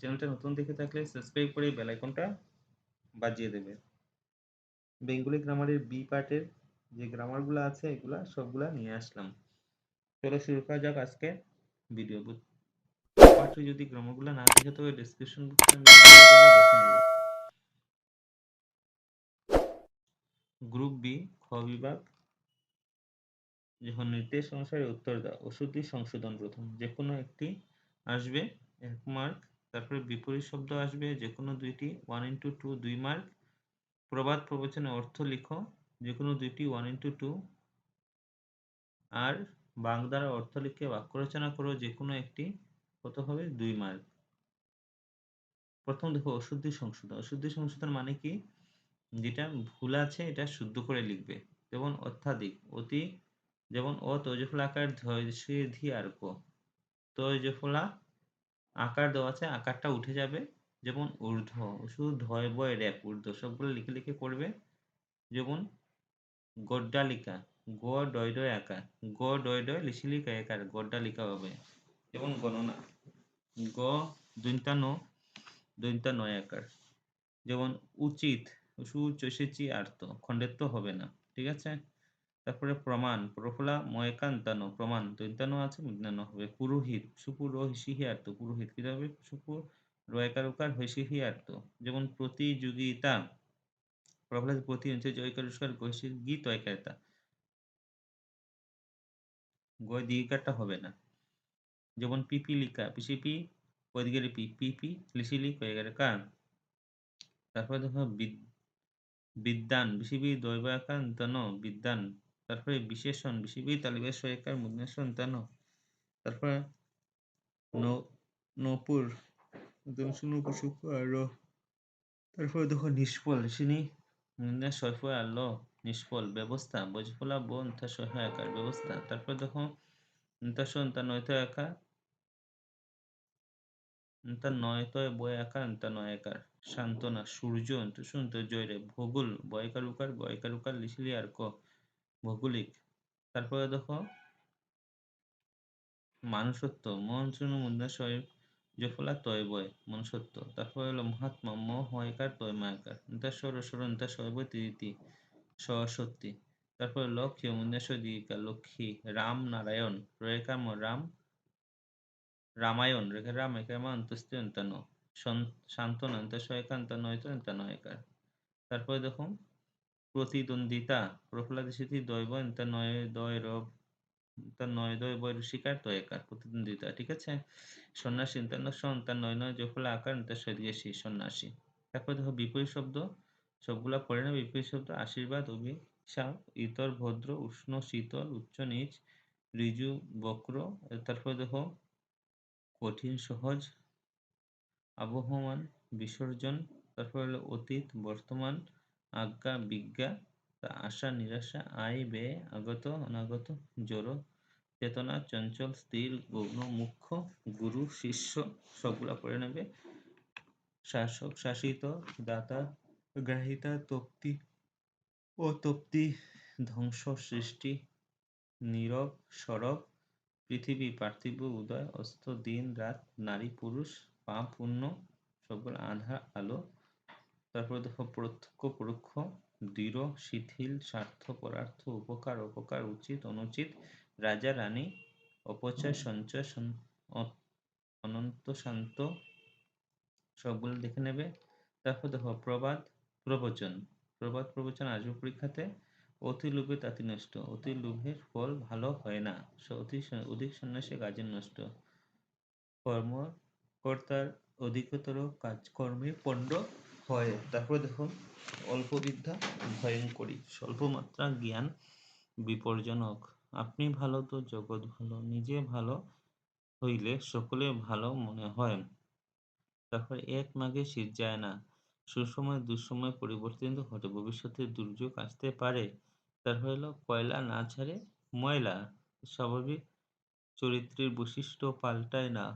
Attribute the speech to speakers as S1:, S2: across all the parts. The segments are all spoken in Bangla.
S1: চ্যানেলটা নতুন দেখে থাকলে সাবস্ক্রাইব করে বেল বাজিয়ে দেবে। বেঙ্গলি গ্রামারের বি পার্টের যে গ্রামারগুলো আছে, এগুলা সবগুলা নিয়ে আসলাম। চলো শুরু করা যাক আজকে ভিডিও পার্টে যদি গ্রামারগুলো না দেখে, তবে ডিসক্রিপশন বক্সে দেখে নেবে। গ্রুপ বি খ বিভাগ। যখন নির্দেশ অনুসারে উত্তর দাও, ওষুধটি সংশোধন প্রথম। যে কোনো একটি আসবে, এক মার্ক তারপরে বিপরীত শব্দ আসবে যে কোনো দুইটি ওয়ান ইন্টু টু দুই মার্ক প্রবাদ প্রবচনের অর্থ লিখো যে কোনো দুইটি ওয়ান ইন্টু টু আর বাগধারা অর্থ লিখে বাক্য রচনা করো যে কোনো একটি, কত হবে? দুই মার্ক প্রথম দেখো অশুদ্ধি সংশোধন। অশুদ্ধি সংশোধন মানে কি? যেটা ভুল আছে, এটা শুদ্ধ করে লিখবে। যেমন অত্যাধিক, অতি, যেমন অ তৈজফলা আকার ধি আর ক তৈজফলা আকার দেওয়া আছে, আকারটা উঠে যাবে। যেমন ঊর্ধ্ব, শুধু ধয়, বয়, র্যাপ, ঊর্ধ্ব সবগুলো লিখে লিখে করবে যেমন গড্ডালিকা, গ, ডয় ডয়, আকার, গ, ডয় ডয় লিখা একার, গড্ডালিকা হবে। যেমন গণনা, গ, দৈন্তানো দৈন্তানয় আকার যেমন উচিত সুচেষেচি আর্ত খণ্ডেত্ব হবে না, ঠিক আছে? তারপরে প্রমাণ প্রফলা ময়কান্তানো, প্রমাণ দৈন্তানো আছে মুদ্রানো হবে পুরোহিত সুপুর হিসিহি আর্ত পুরোহিত কি হবে? সুপুর রয়কার উকার হৈসিহি আর্ত যেমন প্রতিযোগিতা প্রফলা প্রতি হচ্ছে জয়কার উস্কার গৈশির গীত ঐকারতা গয় দীর্ঘাটা হবে না। যেমন পিপিলিকা, পিসিপি ওইদিকে পি পিপি, লিসিলি কয়েগারে কান তারপরে দেখো বিদ্যান বিসিবি দৈবাকান্তন, বিদ্যান। তারপরে বিশেষণ বিসিবি তালিবেশ সহায়কার মুদ্রা সন্তান তারপরে নপুর আর। তারপরে দেখো নিষ্ফল, সিনি মুদ্রা সৈফ আল্ল নিষ্ফল, ব্যবস্থা বজফলা বোন তা সহায়কার ব্যবস্থা। তারপরে দেখো তা সন্তান নয়তো একা। তা নয়তয় বয় আকার তা নয় আকার সান্ত্বনা সূর্য শুনতো জয়রে, ভূগোল বয়কার উকার বয়কার উকার লিখলি আর ক। ভৌগোলিক। তারপরে দেখো মানুষত্ব মন শুনু মুদ্রা, শরীর, জফলা, তয়, বয়, মনুষ্যত্ব। তারপরে হলো মহাত্মা ম হয়কার তয় মায়াকার নিতা সর, সরণ তা সর্বয় তিরিতি সরস্বতী তারপরে লক্ষ্য মুদ্রা দীর্ঘা লক্ষ্মী, রাম, নারায়ণ রয়েকার রাম, রামায়ণ, রেখে, রাম একামা অন্তস্তি অন্তান্ন শান্তন অন্তস্বয়কান্ত নয়তো নয়কার তারপরে দেখো প্রতিদ্বন্দ্বিতা প্রহ্লাদ স্মৃতি দৈব তা নয় দয় রব তার নয় দয় বয় ঋষিকার তয়কার প্রতিদ্বন্দ্বিতা, ঠিক আছে? সন্ন্যাসী তার সন তার নয় নয় জফলা আকার তার সদিয়েছি সন্ন্যাসী। তারপরে দেখো বিপরীত শব্দ, সবগুলা পড়ে না, বিপরীত শব্দ, আশীর্বাদ, অভিশাপ, ইতর, ভদ্র, উষ্ণ, শীতল, উচ্চ নিচ ঋজু বক্র, তারপরে দেখো কঠিন, সহজ, আবহমান, বিসর্জন, তারপর হলো অতীত, বর্তমান আজ্ঞা, বিজ্ঞা আশা, নিরাশা আয় ব্যয় আগত, অনাগত, জড়ো, চেতনা, চঞ্চল, স্থির, গৌণ, মুখ্য, গুরু, শিষ্য, সবগুলা পড়ে নেবে। শাসক, শাসিত, দাতা, গ্রাহিতা, তপ্তি ও তপ্তি, ধ্বংস, সৃষ্টি, নীরব, সরব, পৃথিবী, পার্থিব, উদয়, অস্ত, দিন, রাত, নারী, পুরুষ, পাপ, পুণ্য, সবগুলো আধা আলো তারপরে দেখো প্রত্যক্ষ, পরোক্ষ, দৃঢ়, শিথিল, স্বার্থ, পরার্থ, উপকার, অপকার, উচিত, অনুচিত, রাজা, রানী, অপচয়, সঞ্চয় অনন্ত, শান্ত, সবগুলো দেখে নেবে। তারপর দেখো প্রবাদ, প্রবচন। প্রবাদ, প্রবচন আসবে পরীক্ষাতে। অতি লোভে তাঁতি নষ্ট, অতি লোভের ফল ভালো হয় না। অতি অধিক সন্ন্যাসে কাজের নষ্ট। কর্ম কর্তার অধিকতর কাজকর্মে পণ্ড হয় তারপরে দেখুন অল্প বিদ্যা ভয়ঙ্করী। স্বল্প মাত্রা জ্ঞান বিপর্জনক। আপনি ভালো তো জগৎ ভালো, নিজে ভালো হইলে সকলে ভালো মনে হয়। তারপর এক মাঘে শীত যায় না। সুসময়, দুঃসময় পরিবর্তিত ঘটে, ভবিষ্যতে দুর্যোগ আসতে পারে। তারপর হলো, কয়লা না ছাড়ে ময়লা, স্বাভাবিক চরিত্রের বৈশিষ্ট্য পাল্টায় না।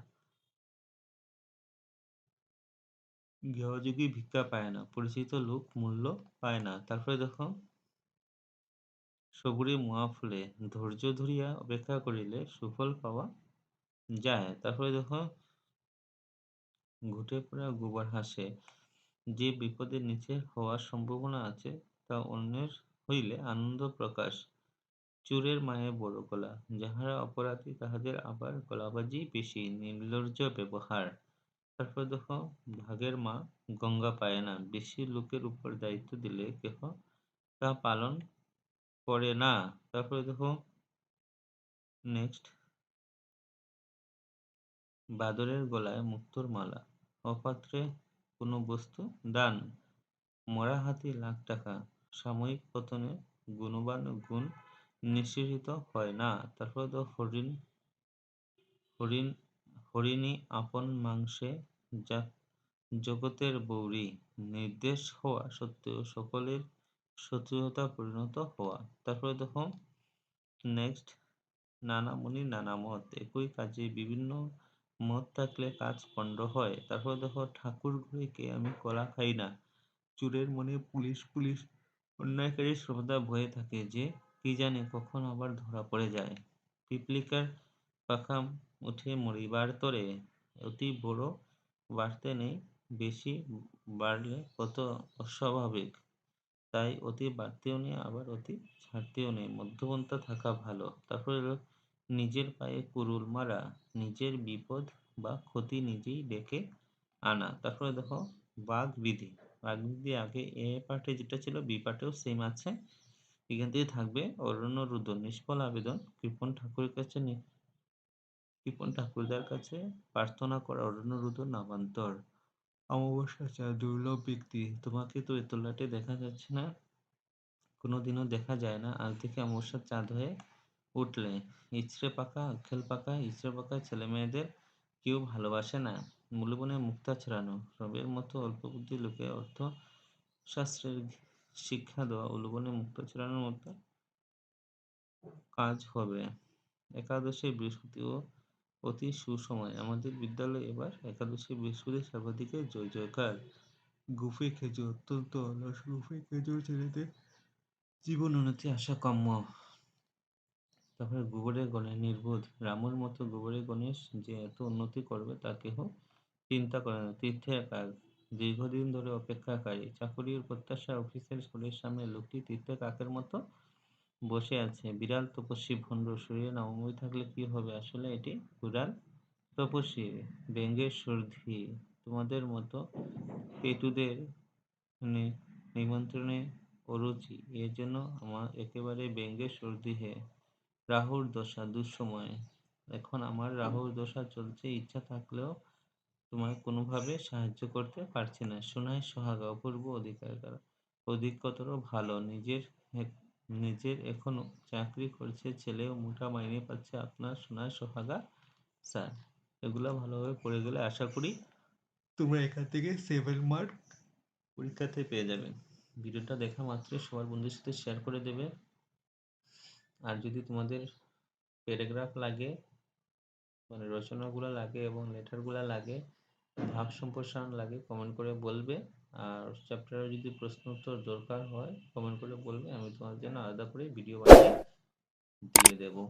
S1: গৃহযোগী ভিক্ষা পায় না, পরিচিত লোক মূল্য পায় না। তারপরে দেখো সবুরে ফুলে, ধৈর্য ধরিয়া অপেক্ষা করিলে সুফল পাওয়া যায়। তারপরে দেখো, ঘুটে পড়া গোবর হাসে, যে বিপদের নিচে হওয়ার সম্ভাবনা আছে তা অন্যের হইলে আনন্দ প্রকাশ। চোরের মায়ে বড় গলা, যাহারা অপরাধী তাহাদের আবার গলাবাজি বেশি, নির্লজ্জ ব্যবহার। তারপর দেখো, ভাগের মা গঙ্গা পায় না। বেশি লোকের উপর দায়িত্ব দিলে কেহ তা পালন করে না। তারপরে দেখো নেক্সট বাদরের গলায় মুক্তোর মালা, অপাত্রে কোনো বস্তু, দান, মরা হাতি লাখ টাকা, সাময়িক পতনে গুণবান গুণ নিঃশেষিত হয় না। তারপরে তো হরিণ হরিণ হরিণী আপন মাংসে জগতের বৌরি। নির্দেশ হওয়া সত্ত্বেও সকলের শত্রুতা পরিণত হওয়া। তারপরে দেখো নেক্সট নানা মুনি নানা মত। একই কাজে বিভিন্ন মত থাকলে কাজ পণ্ড হয়। তারপরে দেখো ঠাকুর ঘরে কে আমি কলা খাই না। চুরের মনে পুলিশ পুলিশ অন্যায়কারী সর্বদা ভয়ে থাকে যে, কি জানে কখন আবার ধরা পড়ে যায়। পিপলিকার পাখা উঠে মরিবার তরে অতি বড় বাড়তে নেই, বেশি বাড়লে কত অস্বাভাবিক। তাই অতি বাড়তেও নেই, আবার অতি ছাড়তেও নেই। মধ্যপন্থা থাকা ভালো। তারপরে নিজের পায়ে কুরুল মারা, নিজের বিপদ বা ক্ষতি নিজেই ডেকে আনা। তারপরে দেখো বাঘ বিধি বাঘ বিধি আগে এ পার্টে যেটা ছিল, বি পার্টেও সেম আছে। এখান থেকে থাকবে অরণ্য রুদ্র, নিষ্ফল আবেদন। কৃপন ঠাকুরের কাছে কৃপন ঠাকুরদার কাছে প্রার্থনা করা রুদ্র নামান্তর। অমাবস্যা চা দুর্লভ ব্যক্তি, তোমাকে তো এ তল্লাটে দেখা যাচ্ছে না। কোনোদিনও দেখা যায় না, আজ থেকে অমাবস্যার চাঁদ হয়ে উঠলে। ইচড়ে পাকা, আখেল পাকা ইচড়ে পাকা ছেলে মেয়েদের কেউ ভালোবাসে না। মূল্যবনে মুক্তা ছড়ানো সবের মতো অল্প বুদ্ধি লোকে অর্থ শাস্ত্রের শিক্ষা দেওয়া উলুবনে মুক্তা ছড়ানোর মতো কাজ হবে। একাদশী বৃহস্পতিও অতি সুসময়। আমাদের বিদ্যালয়ে এবার একাদশী, বৃহস্পতি, সর্বাধিকে জয়, জয়কার। গুফি খেজুর, অত্যন্ত অলস গুফি খেজুর ছেলেদের জীবন উন্নতি আসা কাম্য তারপরে গোবরের গণে নির্বোধ। রামুর মতো গোবরের গণেশ যে এত উন্নতি করবে, তা কেহ চিন্তা করে না। তীর্থে একার। দীর্ঘদিন ধরে অপেক্ষাকারী। চাকুরির প্রত্যাশা, অফিসের স্কুলের সামনে লোকটি তীর্থে কাকের মতো বসে আছে। বিড়াল তপস্বী ভণ্ড, শরীরে নবমী থাকলে কি হবে? আসলে এটি বিড়াল তপস্বী ব্যঙ্গের সর্ধি। তোমাদের মতো পেটুদের নিমন্ত্রণে অরুচি। এর জন্য আমার একেবারে ব্যঙ্গের সর্দি হে। রাহুর দশা দুঃসময়। এখন আমার রাহুর দশা চলছে, ইচ্ছা থাকলেও তোমায় কোনোভাবে সাহায্য করতে পারছি না। সোনায় সোহাগা, অপূর্ব অধিকার অধিকতর ভালো। নিজের নিজের এখন চাকরি করছে ছেলেও মোটা মাইনে পাচ্ছে আপনার সোনার সোহাগা। স্যার, এগুলো ভালোভাবে পড়ে গেলে আশা করি তোমরা এখান থেকে সেভেন মার্ক পরীক্ষাতে পেয়ে যাবে। ভিডিওটা দেখা মাত্রই সবার বন্ধুর সাথে শেয়ার করে দেবে। আর যদি তোমাদের প্যারাগ্রাফ লাগে মানে রচনাগুলো লাগে এবং লেটারগুলো লাগে, ভাব সম্প্রসারণ লাগে কমেন্ট করে বলবে। আর চ্যাপ্টারে যদি প্রশ্ন উত্তর দরকার হয় কমেন্ট করে বলবে, আমি তোমার জন্য আলাদা করে ভিডিও বানিয়ে দিয়ে দেবো।